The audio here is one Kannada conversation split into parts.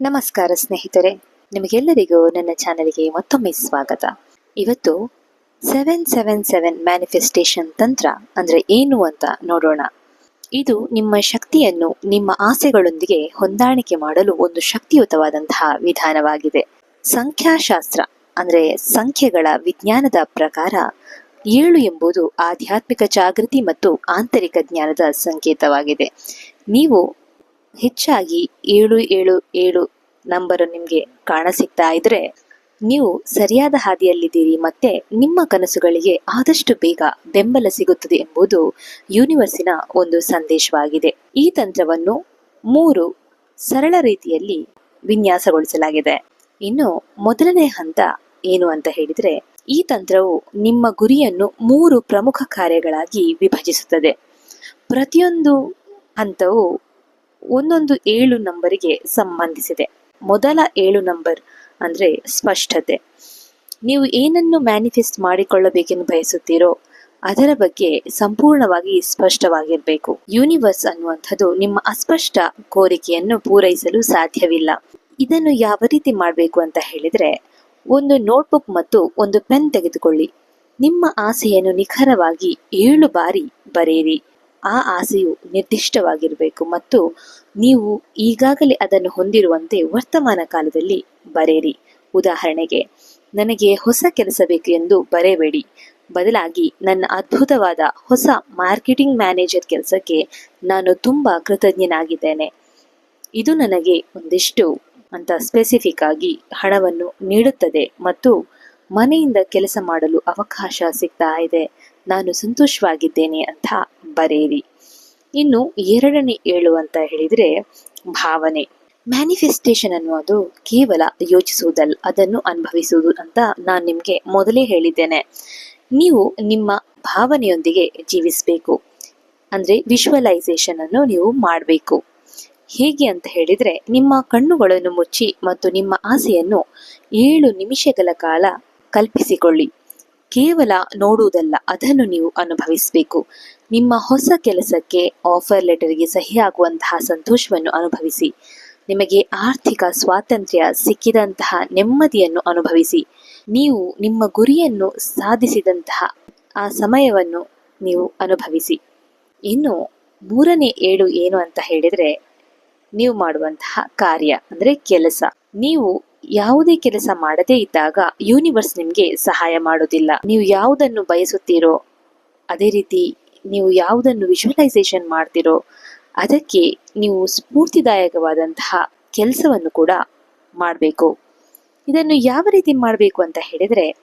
ನಮಸ್ಕಾರ ಸ್ನೇಹಿತರೆ, ನಿಮಗೆಲ್ಲರಿಗೂ ನನ್ನ ಚಾನೆಲ್ಗೆ ಮತ್ತೊಮ್ಮೆ ಸ್ವಾಗತ. ಇವತ್ತು ಸೆವೆನ್ ಸೆವೆನ್ ಸೆವೆನ್ ಮ್ಯಾನಿಫೆಸ್ಟೇಷನ್ ತಂತ್ರ ಅಂದ್ರೆ ಏನು ಅಂತ ನೋಡೋಣ. ಇದು ನಿಮ್ಮ ಶಕ್ತಿಯನ್ನು, ನಿಮ್ಮ ಆಸೆಗಳೊಂದಿಗೆ ಹೊಂದಾಣಿಕೆ ಮಾಡಲು ಒಂದು ಶಕ್ತಿಯುತವಾದಂತಹ ವಿಧಾನವಾಗಿದೆ. ಸಂಖ್ಯಾಶಾಸ್ತ್ರ ಅಂದ್ರೆ ಸಂಖ್ಯೆಗಳ ವಿಜ್ಞಾನದ ಪ್ರಕಾರ ಏಳು ಎಂಬುದು ಆಧ್ಯಾತ್ಮಿಕ ಜಾಗೃತಿ ಮತ್ತು ಆಂತರಿಕ ಜ್ಞಾನದ ಸಂಕೇತವಾಗಿದೆ. ನೀವು ಹೆಚ್ಚಾಗಿ ಏಳು ಏಳು ಏಳು ನಂಬರು ನಿಮಗೆ ಕಾಣಸಿಗ್ತಾ ಇದ್ರೆ ನೀವು ಸರಿಯಾದ ಹಾದಿಯಲ್ಲಿದ್ದೀರಿ ಮತ್ತೆ ನಿಮ್ಮ ಕನಸುಗಳಿಗೆ ಆದಷ್ಟು ಬೇಗ ಬೆಂಬಲ ಸಿಗುತ್ತದೆ ಎಂಬುದು ಯೂನಿವರ್ಸಿನ ಒಂದು ಸಂದೇಶವಾಗಿದೆ. ಈ ತಂತ್ರವನ್ನು ಮೂರು ಸರಳ ರೀತಿಯಲ್ಲಿ ವಿನ್ಯಾಸಗೊಳಿಸಲಾಗಿದೆ. ಇನ್ನು ಮೊದಲನೇ ಹಂತ ಏನು ಅಂತ ಹೇಳಿದ್ರೆ, ಈ ತಂತ್ರವು ನಿಮ್ಮ ಗುರಿಯನ್ನು ಮೂರು ಪ್ರಮುಖ ಕಾರ್ಯಗಳಾಗಿ ವಿಭಜಿಸುತ್ತದೆ. ಪ್ರತಿಯೊಂದು ಹಂತವು ಒಂದೊಂದು ಏಳು ನಂಬರಿಗೆ ಸಂಬಂಧಿಸಿದೆ. ಮೊದಲ ಏಳು ನಂಬರ್ ಅಂದ್ರೆ ಸ್ಪಷ್ಟತೆ. ನೀವು ಏನನ್ನು ಮ್ಯಾನಿಫೆಸ್ಟ್ ಮಾಡಿಕೊಳ್ಳಬೇಕೆಂದು ಬಯಸುತ್ತೀರೋ ಅದರ ಬಗ್ಗೆ ಸಂಪೂರ್ಣವಾಗಿ ಸ್ಪಷ್ಟವಾಗಿರಬೇಕು. ಯೂನಿವರ್ಸ್ ಅನ್ನುವಂಥದ್ದು ನಿಮ್ಮ ಅಸ್ಪಷ್ಟ ಕೋರಿಕೆಯನ್ನು ಪೂರೈಸಲು ಸಾಧ್ಯವಿಲ್ಲ. ಇದನ್ನು ಯಾವ ರೀತಿ ಮಾಡಬೇಕು ಅಂತ ಹೇಳಿದ್ರೆ, ಒಂದು ನೋಟ್ಬುಕ್ ಮತ್ತು ಒಂದು ಪೆನ್ ತೆಗೆದುಕೊಳ್ಳಿ. ನಿಮ್ಮ ಆಸೆಯನ್ನು ನಿಖರವಾಗಿ ಏಳು ಬಾರಿ ಬರೆಯಿರಿ. ಆ ಆಸೆಯು ನಿರ್ದಿಷ್ಟವಾಗಿರಬೇಕು ಮತ್ತು ನೀವು ಈಗಾಗಲೇ ಅದನ್ನು ಹೊಂದಿರುವಂತೆ ವರ್ತಮಾನ ಕಾಲದಲ್ಲಿ ಬರೆಯಿರಿ. ಉದಾಹರಣೆಗೆ, ನನಗೆ ಹೊಸ ಕೆಲಸ ಬೇಕು ಎಂದು ಬರೆಯಬೇಡಿ. ಬದಲಾಗಿ ನನ್ನ ಅದ್ಭುತವಾದ ಹೊಸ ಮಾರ್ಕೆಟಿಂಗ್ ಮ್ಯಾನೇಜರ್ ಕೆಲಸಕ್ಕೆ ನಾನು ತುಂಬ ಕೃತಜ್ಞನಾಗಿದ್ದೇನೆ. ಇದು ನನಗೆ ಒಂದಿಷ್ಟು ಅಂತ ಸ್ಪೆಸಿಫಿಕ್ ಆಗಿ ಹಣವನ್ನು ನೀಡುತ್ತದೆ ಮತ್ತು ಮನೆಯಿಂದ ಕೆಲಸ ಮಾಡಲು ಅವಕಾಶ ಸಿಗ್ತಾ ಇದೆ. ನಾನು ಸಂತೋಷವಾಗಿದ್ದೇನೆ ಅಂತ ಬರೆಯಿರಿ. ಇನ್ನು ಎರಡನೇ ಏಳು ಅಂತ ಹೇಳಿದ್ರೆ ಭಾವನೆ. ಮ್ಯಾನಿಫೆಸ್ಟೇಷನ್ ಅನ್ನೋದು ಕೇವಲ ಯೋಚಿಸುವುದಲ್ಲ, ಅದನ್ನು ಅನುಭವಿಸುವುದು ಅಂತ ನಾನು ನಿಮಗೆ ಮೊದಲೇ ಹೇಳಿದ್ದೇನೆ. ನೀವು ನಿಮ್ಮ ಭಾವನೆಯೊಂದಿಗೆ ಜೀವಿಸಬೇಕು. ಅಂದ್ರೆ ವಿಶ್ವಲೈಸೇಷನ್ ಅನ್ನು ನೀವು ಮಾಡಬೇಕು. ಹೇಗೆ ಅಂತ ಹೇಳಿದ್ರೆ, ನಿಮ್ಮ ಕಣ್ಣುಗಳನ್ನು ಮುಚ್ಚಿ ಮತ್ತು ನಿಮ್ಮ ಆಸೆಯನ್ನು ಏಳು ನಿಮಿಷಗಳ ಕಾಲ ಕಲ್ಪಿಸಿಕೊಳ್ಳಿ. ಕೇವಲ ನೋಡುವುದಲ್ಲ, ಅದನ್ನು ನೀವು ಅನುಭವಿಸಬೇಕು. ನಿಮ್ಮ ಹೊಸ ಕೆಲಸಕ್ಕೆ ಆಫರ್ ಲೆಟರ್ಗೆ ಸಹಿ ಆಗುವಂತಹ ಸಂತೋಷವನ್ನು ಅನುಭವಿಸಿ. ನಿಮಗೆ ಆರ್ಥಿಕ ಸ್ವಾತಂತ್ರ್ಯ ಸಿಕ್ಕಿದಂತಹ ನೆಮ್ಮದಿಯನ್ನು ಅನುಭವಿಸಿ. ನೀವು ನಿಮ್ಮ ಗುರಿಯನ್ನು ಸಾಧಿಸಿದಂತಹ ಆ ಸಮಯವನ್ನು ನೀವು ಅನುಭವಿಸಿ. ಇನ್ನು ಮೂರನೇ ಏಳು ಏನು ಅಂತ ಹೇಳಿದರೆ, ನೀವು ಮಾಡುವಂತಹ ಕಾರ್ಯ, ಅಂದರೆ ಕೆಲಸ. ನೀವು ಯಾವುದೇ ಕೆಲಸ ಮಾಡದೇ ಇದ್ದಾಗ ಯೂನಿವರ್ಸ್ ನಿಮಗೆ ಸಹಾಯ ಮಾಡೋದಿಲ್ಲ. ನೀವು ಯಾವುದನ್ನು ಬಯಸುತ್ತೀರೋ, ಅದೇ ರೀತಿ ನೀವು ಯಾವುದನ್ನು ವಿಜುವಲೈಸೇಷನ್ ಮಾಡ್ತೀರೋ, ಅದಕ್ಕೆ ನೀವು ಸ್ಫೂರ್ತಿದಾಯಕವಾದಂತಹ ಕೆಲಸವನ್ನು ಕೂಡ ಮಾಡಬೇಕು. ಇದನ್ನು ಯಾವ ರೀತಿ ಮಾಡಬೇಕು ಅಂತ ಹೇಳಿದರೆ,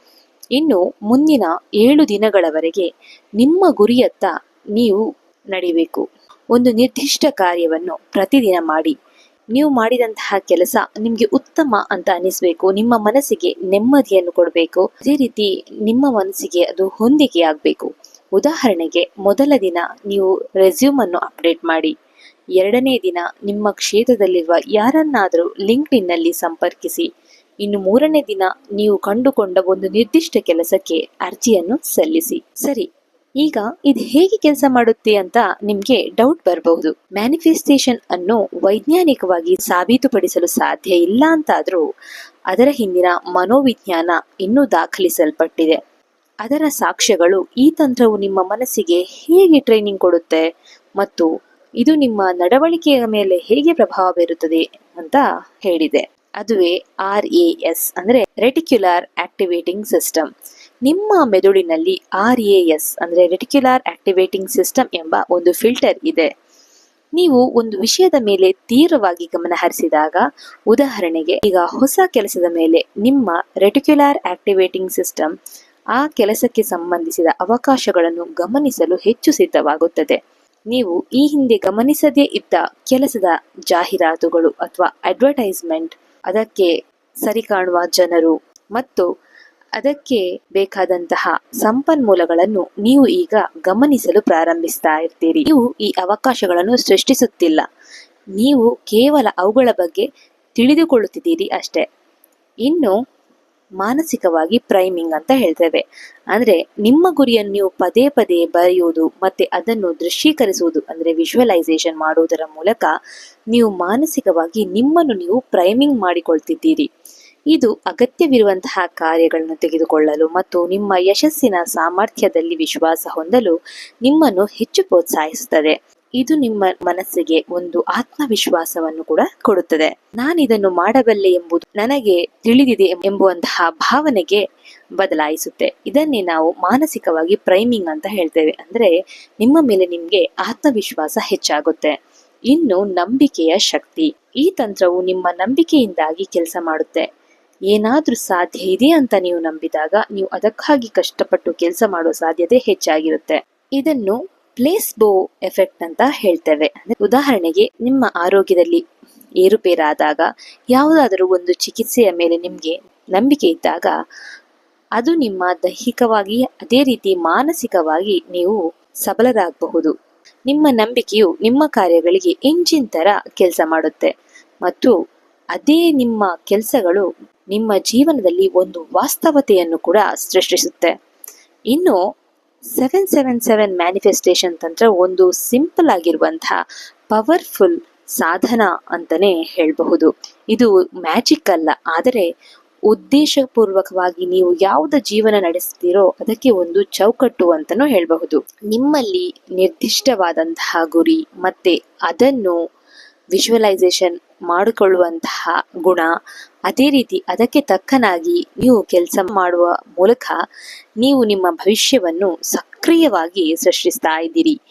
ಇನ್ನು ಮುಂದಿನ ಏಳು ದಿನಗಳವರೆಗೆ ನಿಮ್ಮ ಗುರಿಯತ್ತ ನೀವು ನಡಿಬೇಕು. ಒಂದು ನಿರ್ದಿಷ್ಟ ಕಾರ್ಯವನ್ನು ಪ್ರತಿದಿನ ಮಾಡಿ. ನೀವು ಮಾಡಿದಂತಹ ಕೆಲಸ ನಿಮಗೆ ಉತ್ತಮ ಅಂತ ಅನಿಸ್ಬೇಕು ನಿಮ್ಮ ಮನಸ್ಸಿಗೆ ನೆಮ್ಮದಿಯನ್ನು ಕೊಡಬೇಕು. ಅದೇ ರೀತಿ ನಿಮ್ಮ ಮನಸ್ಸಿಗೆ ಅದು ಹೊಂದಿಕೆ ಆಗಬೇಕು. ಉದಾಹರಣೆಗೆ, ಮೊದಲ ದಿನ ನೀವು ರೆಸ್ಯೂಮ್ ಅನ್ನು ಅಪ್ಡೇಟ್ ಮಾಡಿ. ಎರಡನೇ ದಿನ ನಿಮ್ಮ ಕ್ಷೇತ್ರದಲ್ಲಿರುವ ಯಾರನ್ನಾದರೂ ಲಿಂಕ್ಡ್ನಲ್ಲಿ ಸಂಪರ್ಕಿಸಿ. ಇನ್ನು ಮೂರನೇ ದಿನ ನೀವು ಕಂಡುಕೊಂಡ ಒಂದು ನಿರ್ದಿಷ್ಟ ಕೆಲಸಕ್ಕೆ ಅರ್ಜಿಯನ್ನು ಸಲ್ಲಿಸಿ. ಸರಿ ಈಗ ಇದು ಹೇಗೆ ಕೆಲಸ ಮಾಡುತ್ತೆ ಅಂತ ನಿಮ್ಗೆ ಡೌಟ್ ಬರಬಹುದು. ಮ್ಯಾನಿಫೆಸ್ಟೇಷನ್ ಅನ್ನು ವೈಜ್ಞಾನಿಕವಾಗಿ ಸಾಬೀತುಪಡಿಸಲು ಸಾಧ್ಯ ಇಲ್ಲ ಅಂತಾದ್ರೂ ಅದರ ಹಿಂದಿನ ಮನೋವಿಜ್ಞಾನ ಇನ್ನೂ ದಾಖಲಿಸಲ್ಪಟ್ಟಿದೆ. ಅದರ ಸಾಕ್ಷ್ಯಗಳು ಈ ತಂತ್ರವು ನಿಮ್ಮ ಮನಸ್ಸಿಗೆ ಹೇಗೆ ಟ್ರೈನಿಂಗ್ ಕೊಡುತ್ತೆ ಮತ್ತು ಇದು ನಿಮ್ಮ ನಡವಳಿಕೆಯ ಮೇಲೆ ಹೇಗೆ ಪ್ರಭಾವ ಬೀರುತ್ತದೆ ಅಂತ ಹೇಳಿದೆ. ಅದುವೇ ಆರ್ ಎ ಎಸ್ ಅಂದ್ರೆ ರೆಟಿಕ್ಯುಲರ್ ಆಕ್ಟಿವೇಟಿಂಗ್ ಸಿಸ್ಟಮ್ ನಿಮ್ಮ ಮೆದುಳಿನಲ್ಲಿ ಆರ್ ಎ ಎಸ್ ಅಂದರೆ ರೆಟಿಕ್ಯುಲಾರ್ ಆಕ್ಟಿವೇಟಿಂಗ್ ಸಿಸ್ಟಮ್ ಎಂಬ ಒಂದು ಫಿಲ್ಟರ್ ಇದೆ. ನೀವು ಒಂದು ವಿಷಯದ ಮೇಲೆ ತೀವ್ರವಾಗಿ ಗಮನ ಹರಿಸಿದಾಗ, ಉದಾಹರಣೆಗೆ ಈಗ ಹೊಸ ಕೆಲಸದ ಮೇಲೆ ನಿಮ್ಮ ರೆಟಿಕ್ಯುಲಾರ್ ಆಕ್ಟಿವೇಟಿಂಗ್ ಸಿಸ್ಟಮ್ ಆ ಕೆಲಸಕ್ಕೆ ಸಂಬಂಧಿಸಿದ ಅವಕಾಶಗಳನ್ನು ಗಮನಿಸಲು ಹೆಚ್ಚು ಸಿದ್ಧವಾಗುತ್ತದೆ. ನೀವು ಈ ಹಿಂದೆ ಗಮನಿಸದೇ ಇದ್ದ ಕೆಲಸದ ಜಾಹೀರಾತುಗಳು ಅಥವಾ ಅಡ್ವರ್ಟೈಸ್ಮೆಂಟ್ ಅದಕ್ಕೆ ಸರಿ ಕಾಣುವ ಜನರು ಮತ್ತು ಅದಕ್ಕೆ ಬೇಕಾದಂತಹ ಸಂಪನ್ಮೂಲಗಳನ್ನು ನೀವು ಈಗ ಗಮನಿಸಲು ಪ್ರಾರಂಭಿಸ್ತಾ ಇರ್ತೀರಿ. ನೀವು ಈ ಅವಕಾಶಗಳನ್ನು ಸೃಷ್ಟಿಸುತ್ತಿಲ್ಲ. ನೀವು ಕೇವಲ ಅವುಗಳ ಬಗ್ಗೆ ತಿಳಿದುಕೊಳ್ಳುತ್ತಿದ್ದೀರಿ ಅಷ್ಟೇ. ಇನ್ನು ಮಾನಸಿಕವಾಗಿ ಪ್ರೈಮಿಂಗ್ ಅಂತ ಹೇಳ್ತೇವೆ. ಅಂದರೆ ನಿಮ್ಮ ಗುರಿಯನ್ನು ನೀವು ಪದೇ ಪದೇ ಬರೆಯುವುದು ಮತ್ತೆ ಅದನ್ನು ದೃಶ್ಯೀಕರಿಸುವುದು, ಅಂದರೆ ವಿಜುವಲೈಸೇಷನ್ ಮಾಡುವುದರ ಮೂಲಕ ನೀವು ಮಾನಸಿಕವಾಗಿ ನಿಮ್ಮನ್ನು ನೀವು ಪ್ರೈಮಿಂಗ್ ಮಾಡಿಕೊಳ್ತಿದ್ದೀರಿ. ಇದು ಅಗತ್ಯವಿರುವಂತಹ ಕಾರ್ಯಗಳನ್ನು ತೆಗೆದುಕೊಳ್ಳಲು ಮತ್ತು ನಿಮ್ಮ ಯಶಸ್ಸಿನ ಸಾಮರ್ಥ್ಯದಲ್ಲಿ ವಿಶ್ವಾಸ ಹೊಂದಲು ನಿಮ್ಮನ್ನು ಹೆಚ್ಚು ಪ್ರೋತ್ಸಾಹಿಸುತ್ತದೆ. ಇದು ನಿಮ್ಮ ಮನಸ್ಸಿಗೆ ಒಂದು ಆತ್ಮವಿಶ್ವಾಸವನ್ನು ಕೂಡ ಕೊಡುತ್ತದೆ. ನಾನು ಇದನ್ನು ಮಾಡಬಲ್ಲೆ ಎಂಬುದು ನನಗೆ ತಿಳಿದಿದೆ ಎಂಬುವಂತಹ ಭಾವನೆಗೆ ಬದಲಾಯಿಸುತ್ತೆ. ಇದನ್ನೇ ನಾವು ಮಾನಸಿಕವಾಗಿ ಪ್ರೈಮಿಂಗ್ ಅಂತ ಹೇಳ್ತೇವೆ. ಅಂದ್ರೆ ನಿಮ್ಮ ಮೇಲೆ ನಿಮ್ಗೆ ಆತ್ಮವಿಶ್ವಾಸ ಹೆಚ್ಚಾಗುತ್ತೆ. ಇನ್ನು ನಂಬಿಕೆಯ ಶಕ್ತಿ. ಈ ತಂತ್ರವು ನಿಮ್ಮ ನಂಬಿಕೆಯಿಂದಾಗಿ ಕೆಲಸ ಮಾಡುತ್ತೆ. ಏನಾದ್ರೂ ಸಾಧ್ಯ ಇದೆ ಅಂತ ನೀವು ನಂಬಿದಾಗ ನೀವು ಅದಕ್ಕಾಗಿ ಕಷ್ಟಪಟ್ಟು ಕೆಲಸ ಮಾಡೋ ಸಾಧ್ಯತೆ ಹೆಚ್ಚಾಗಿರುತ್ತೆ. ಇದನ್ನು ಪ್ಲೇಸ್ಬೋ ಎಫೆಕ್ಟ್ ಅಂತ ಹೇಳ್ತೇವೆ. ಅಂದರೆ ಉದಾಹರಣೆಗೆ ನಿಮ್ಮ ಆರೋಗ್ಯದಲ್ಲಿ ಏರುಪೇರಾದಾಗ ಯಾವುದಾದರೂ ಒಂದು ಚಿಕಿತ್ಸೆಯ ಮೇಲೆ ನಿಮಗೆ ನಂಬಿಕೆ ಇದ್ದಾಗ ಅದು ನಿಮ್ಮ ದೈಹಿಕವಾಗಿ ಅದೇ ರೀತಿ ಮಾನಸಿಕವಾಗಿ ನೀವು ಸಬಲರಾಗಬಹುದು. ನಿಮ್ಮ ನಂಬಿಕೆಯು ನಿಮ್ಮ ಕಾರ್ಯಗಳಿಗೆ ಎಂಜಿನ್ ತರ ಕೆಲಸ ಮಾಡುತ್ತೆ. ಮತ್ತು ಅದೇ ನಿಮ್ಮ ಕೆಲಸಗಳು ನಿಮ್ಮ ಜೀವನದಲ್ಲಿ ಒಂದು ವಾಸ್ತವತೆಯನ್ನು ಕೂಡ ಸೃಷ್ಟಿಸುತ್ತೆ. ಇನ್ನು ಸೆವೆನ್ ಸೆವೆನ್ ಸೆವೆನ್ ಮ್ಯಾನಿಫೆಸ್ಟೇಷನ್ ತಂತ್ರ ಒಂದು ಸಿಂಪಲ್ ಆಗಿರುವಂತಹ ಪವರ್ಫುಲ್ ಸಾಧನ ಅಂತಲೇ ಹೇಳಬಹುದು. ಇದು ಮ್ಯಾಜಿಕ್ ಅಲ್ಲ, ಆದರೆ ಉದ್ದೇಶಪೂರ್ವಕವಾಗಿ ನೀವು ಯಾವುದ ಜೀವನ ನಡೆಸ್ತೀರೋ ಅದಕ್ಕೆ ಒಂದು ಚೌಕಟ್ಟು ಅಂತಲೂ ಹೇಳಬಹುದು. ನಿಮ್ಮಲ್ಲಿ ನಿರ್ದಿಷ್ಟವಾದಂತಹ ಗುರಿ ಮತ್ತೆ ಅದನ್ನು ವಿಜುವಲೈಸೇಷನ್ ಮಾಡಿಕೊಳ್ಳುವಂತಹ ಗುಣ, ಅದೇ ರೀತಿ ಅದಕ್ಕೆ ತಕ್ಕನಾಗಿ ನೀವು ಕೆಲಸ ಮಾಡುವ ಮೂಲಕ ನೀವು ನಿಮ್ಮ ಭವಿಷ್ಯವನ್ನು ಸಕ್ರಿಯವಾಗಿ ಸೃಷ್ಟಿಸ್ತಾ ಇದ್ದೀರಿ.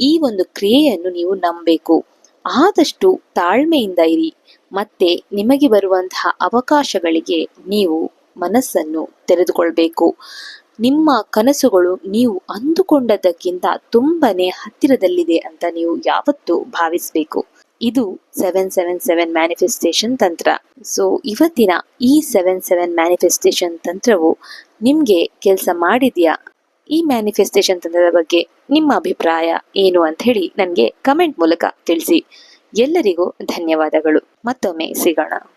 ಈ ಒಂದು ಕ್ರಿಯೆಯನ್ನು ನೀವು ನಂಬಬೇಕು. ಆದಷ್ಟು ತಾಳ್ಮೆಯಿಂದ ಇರಿ. ಮತ್ತೆ ನಿಮಗೆ ಬರುವಂತಹ ಅವಕಾಶಗಳಿಗೆ ನೀವು ಮನಸ್ಸನ್ನು ತೆರೆದುಕೊಳ್ಬೇಕು. ನಿಮ್ಮ ಕನಸುಗಳು ನೀವು ಅಂದುಕೊಂಡದ್ದಕ್ಕಿಂತ ತುಂಬನೇ ಹತ್ತಿರದಲ್ಲಿದೆ ಅಂತ ನೀವು ಯಾವತ್ತೂ ಭಾವಿಸಬೇಕು. ಇದು ಸೆವೆನ್ ಸೆವೆನ್ ಸೆವೆನ್ ಮ್ಯಾನಿಫೆಸ್ಟೇಷನ್ ತಂತ್ರ ಸೊ ಇವತ್ತಿನ ಈ ಸೆವೆನ್ ಸೆವೆನ್ ಮ್ಯಾನಿಫೆಸ್ಟೇಷನ್ ತಂತ್ರವು ನಿಮಗೆ ಕೆಲಸ ಮಾಡಿದ್ಯಾ? ಈ ಮ್ಯಾನಿಫೆಸ್ಟೇಷನ್ ತಂತ್ರದ ಬಗ್ಗೆ ನಿಮ್ಮ ಅಭಿಪ್ರಾಯ ಏನು ಅಂತ ಹೇಳಿ ನನಗೆ ಕಮೆಂಟ್ ಮೂಲಕ ತಿಳಿಸಿ. ಎಲ್ಲರಿಗೂ ಧನ್ಯವಾದಗಳು. ಮತ್ತೊಮ್ಮೆ ಸಿಗೋಣ.